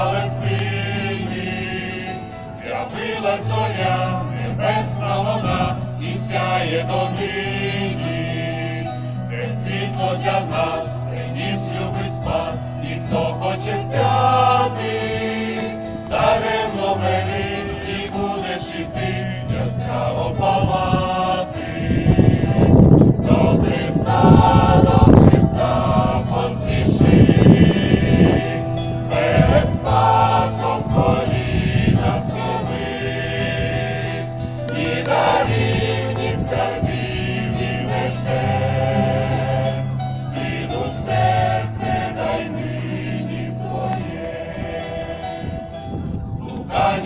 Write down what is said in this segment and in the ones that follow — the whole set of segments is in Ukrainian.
Палестині, з'явила зоря, небесна вода і сяє до нині, це світло для нас.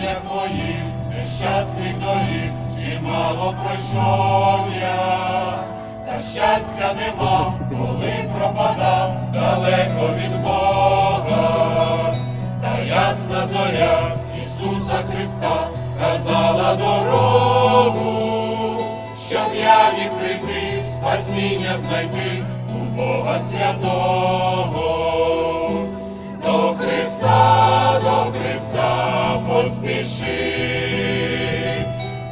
Блукання твоїм нещасних доріг, чимало пройшов я, та щастя нема, коли пропадав далеко від Бога, та ясна зоря Ісуса Христа казала дорогу, щоб я міг прийти, спасіння знайти у Бога святого. Поспіши,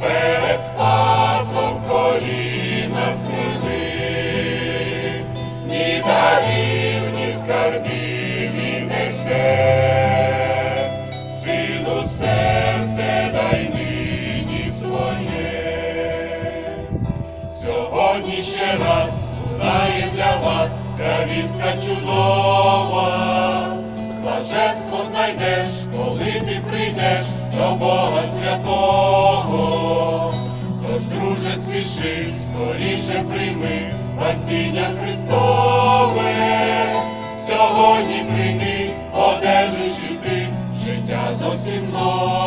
перед спасом коліна схили, ні дарів, ні скарбів він не жде, сину серце дай нині своє. Сьогодні ще раз лунає для вас ця вістка чудова. Блаженство знайдеш, коли ти прийдеш до Бога святого. Тож, друже, спіши, скоріше прийми спасіння Христове. Сьогодні прийди, одержиш і ти життя зовсім нове.